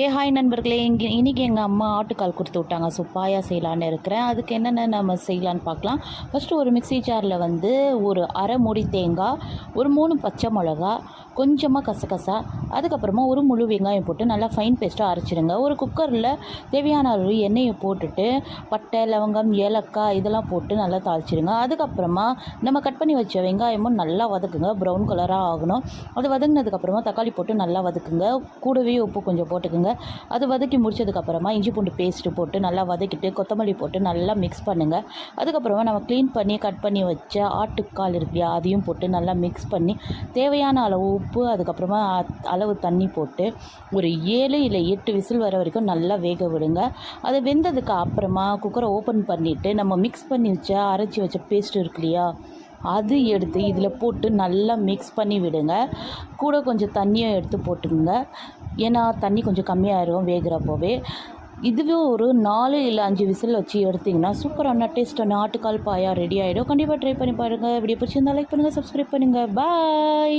ஏ hi நண்பர்களே. இங்கே இன்றைக்கி எங்கள் அம்மா ஆட்டுக்கால் கொடுத்து விட்டாங்க. ஸோ பாயா செய்யலான்னு இருக்கிறேன். அதுக்கு என்னென்ன நம்ம செய்யலான்னு பார்க்கலாம். ஃபஸ்ட்டு ஒரு மிக்ஸி ஜாரில் வந்து ஒரு அரை மூடி தேங்காய் ஒரு மூணு பச்சை மிளகா கொஞ்சமாக கசகசா அதுக்கப்புறமா ஒரு முழு வெங்காயம் போட்டு நல்லா ஃபைன் பேஸ்ட்டாக அரைச்சிடுங்க. ஒரு குக்கரில் தேவையான அளவு எண்ணெயை போட்டுட்டு பட்டை லவங்கம் ஏலக்காய் இதெல்லாம் போட்டு நல்லா தாளிச்சிடுங்க. அதுக்கப்புறமா நம்ம கட் பண்ணி வச்ச வெங்காயமும் நல்லா வதக்குங்க. ப்ரௌன் கலராக ஆகணும். அது வதங்கினதுக்கப்புறமா தக்காளி போட்டு நல்லா வதக்குங்க. கூடவே உப்பு கொஞ்சம் போட்டுக்குங்க. அது வதக்கி முடிச்சதுக்கப்புறமா இஞ்சி பூண்டு பேஸ்ட்டு போட்டு நல்லா வதக்கிட்டு கொத்தமல்லி போட்டு நல்லா மிக்ஸ் பண்ணுங்கள் அதுக்கப்புறமா நம்ம க்ளீன் பண்ணி கட் பண்ணி வச்ச ஆட்டுக்கால் இருக்கு இல்லையா அதையும் போட்டு நல்லா மிக்ஸ் பண்ணி தேவையான அளவு உப்பு அதுக்கப்புறமா அளவு தண்ணி போட்டு ஒரு ஏழு இல்லை எட்டு விசில் வர வரைக்கும் நல்லா வேக விடுங்க. அது வெந்ததுக்கு அப்புறமா குக்கரை ஓப்பன் பண்ணிவிட்டு நம்ம மிக்ஸ் பண்ணி வச்ச அரைச்சி வச்ச பேஸ்ட் இருக்கு இல்லையா அது எடுத்து இதில் போட்டு நல்லா மிக்ஸ் பண்ணி விடுங்க. கூட கொஞ்சம் தண்ணியும் எடுத்து போட்டுக்கோங்க. ஏன்னா தண்ணி கொஞ்சம் கம்மியாயிரும் வேகிறப்போவே. இதுவே ஒரு நாலு இல்லை அஞ்சு விசில் வச்சு எடுத்திங்கன்னா சூப்பரான டேஸ்ட்டான ஆட்டுக்கால் பாயா ரெடி ஆகிடும் கண்டிப்பாக ட்ரை பண்ணி பாருங்கள் வீடியோ பிடிச்சிருந்தா லைக் பண்ணுங்கள் சப்ஸ்கிரைப் பண்ணுங்கள் பாய்